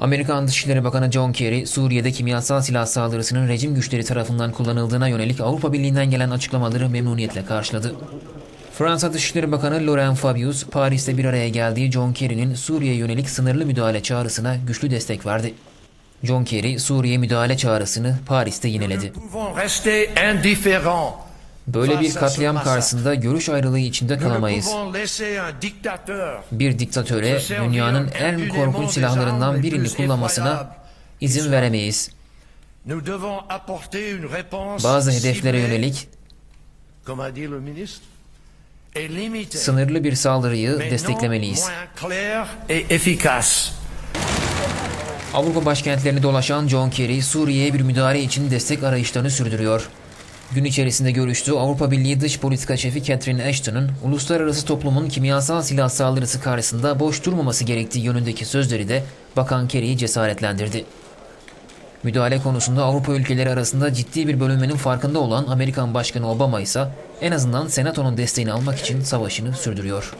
Amerikan Dışişleri Bakanı John Kerry, Suriye'de kimyasal silah saldırısının rejim güçleri tarafından kullanıldığına yönelik Avrupa Birliği'nden gelen açıklamaları memnuniyetle karşıladı. Fransa Dışişleri Bakanı Laurent Fabius, Paris'te bir araya geldiği John Kerry'nin Suriye yönelik sınırlı müdahale çağrısına güçlü destek verdi. John Kerry, Suriye müdahale çağrısını Paris'te yineledi. Böyle bir katliam karşısında görüş ayrılığı içinde kalamayız. Bir diktatöre dünyanın en korkunç silahlarından birini kullanmasına izin veremeyiz. Bazı hedeflere yönelik sınırlı bir saldırıyı desteklemeliyiz. Avrupa başkentlerini dolaşan John Kerry, Suriye'ye bir müdahale için destek arayışlarını sürdürüyor. Gün içerisinde görüştüğü Avrupa Birliği Dış Politika Şefi Catherine Ashton'ın uluslararası toplumun kimyasal silah saldırısı karşısında boş durmaması gerektiği yönündeki sözleri de Bakan Kerry'i cesaretlendirdi. Müdahale konusunda Avrupa ülkeleri arasında ciddi bir bölünmenin farkında olan Amerikan Başkanı Obama ise en azından Senato'nun desteğini almak için savaşını sürdürüyor.